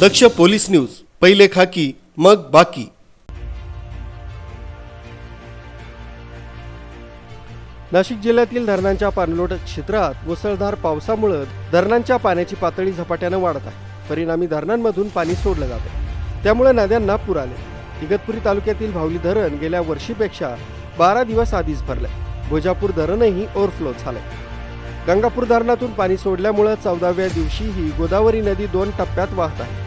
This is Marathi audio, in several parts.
दक्ष पोलीस न्यूज पहिले खाकी मग बाकी. नाशिक जिल्ह्यातील धरणांच्या पाणलोट क्षेत्रात मुसळधार पावसामुळे धरणांच्या पाण्याची पातळी झपाट्यानं वाढत आहे. परिणामी धरणांमधून पाणी सोडलं जातं. त्यामुळे नद्यांना पूर आले. इगतपुरी तालुक्यातील भावली धरण गेल्या वर्षीपेक्षा बारा दिवस आधीच भरलंय. भोजापूर धरणही ओव्हरफ्लो झालंय. गंगापूर धरणातून पाणी सोडल्यामुळं चौदाव्या दिवशीही गोदावरी नदी दोन टप्प्यात वाहत आहे.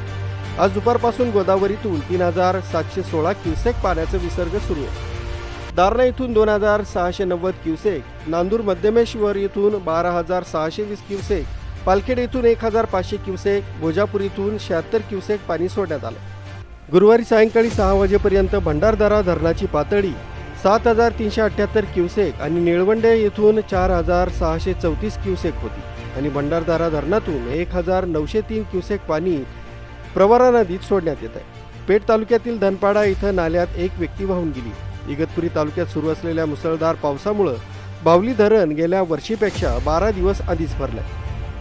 आज दुपारपासून गोदावरीतून तीन हजार सातशे सोळा क्युसेक पाण्याचा विसर्ग सुरू आहे. दारणा येथून दोन हजार सहाशे नव्वद क्युसेक नांदूर मध्यमेश्वर येथून बारा हजार सहाशे वीस क्युसेक पालखेड येथून एक हजार पाचशे क्युसेक भोजापूर येथून शहात्तर क्युसेक पाणी सोडण्यात आलं. गुरुवारी सायंकाळी सहा वाजेपर्यंत भंडारदरा धरणाची पातळी सात हजार तीनशे अठ्ठ्याहत्तर क्युसेक आणि निळवंडे येथून चार हजार सहाशे चौतीस क्युसेक होती आणि भंडारदारा धरणातून एक हजार नऊशे तीन क्युसेक पाणी प्रवरा नदीत सोडण्यात येत आहे. पेठ तालुक्यातील धनपाडा इथं नाल्यात एक व्यक्ती वाहून गेली. इगतपुरी तालुक्यात सुरू असलेल्या मुसळधार पावसामुळं बावली धरण गेल्या वर्षीपेक्षा बारा दिवस आधीच भरलंय.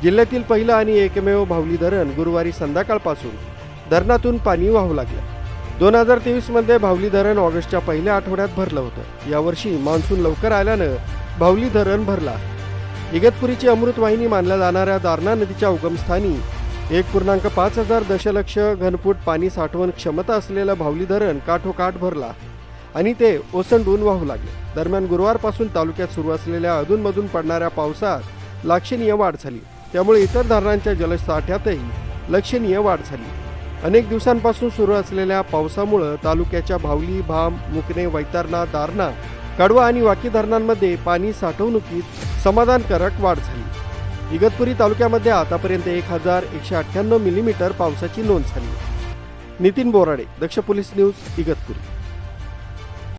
जिल्ह्यातील पहिलं आणि एकमेव भावली धरण गुरुवारी संध्याकाळपासून धरणातून पाणी वाहू लागलं. दोन हजार तेवीसमध्ये भावली धरण ऑगस्टच्या पहिल्या आठवड्यात भरलं होतं. यावर्षी मान्सून लवकर आल्यानं भावली धरण भरला. इगतपुरीची अमृतवाहिनी मानल्या जाणाऱ्या दारणा नदीच्या उगमस्थानी एक पूर्णांक पाच हजार दशलक्ष घनफूट पाणी साठवण क्षमता असलेलं भावली धरण काठोकाठ भरला आणि ते ओसंडून वाहू लागले. दरम्यान गुरुवारपासून तालुक्यात सुरू असलेल्या अधूनमधून पडणाऱ्या पावसात लक्षणीय वाढ झाली. त्यामुळे इतर धरणांच्या जलसाठ्यातही लक्षणीय वाढ झाली. अनेक दिवसांपासून सुरू असलेल्या पावसामुळं तालुक्याच्या भावली भाम मुकणे वैतरणा दारणा कडवा आणि वाकी धरणांमध्ये पाणी साठवणुकीत समाधानकारक वाढ झाली. इगतपुरी तालुक्यामध्ये आतापर्यंत एक हजार एकशे अठ्ठ्याण्णव मिलीमीटर पावसाची नोंद झाली नितीन बोराडे दक्ष पोलीस न्यूज इगतपुरी.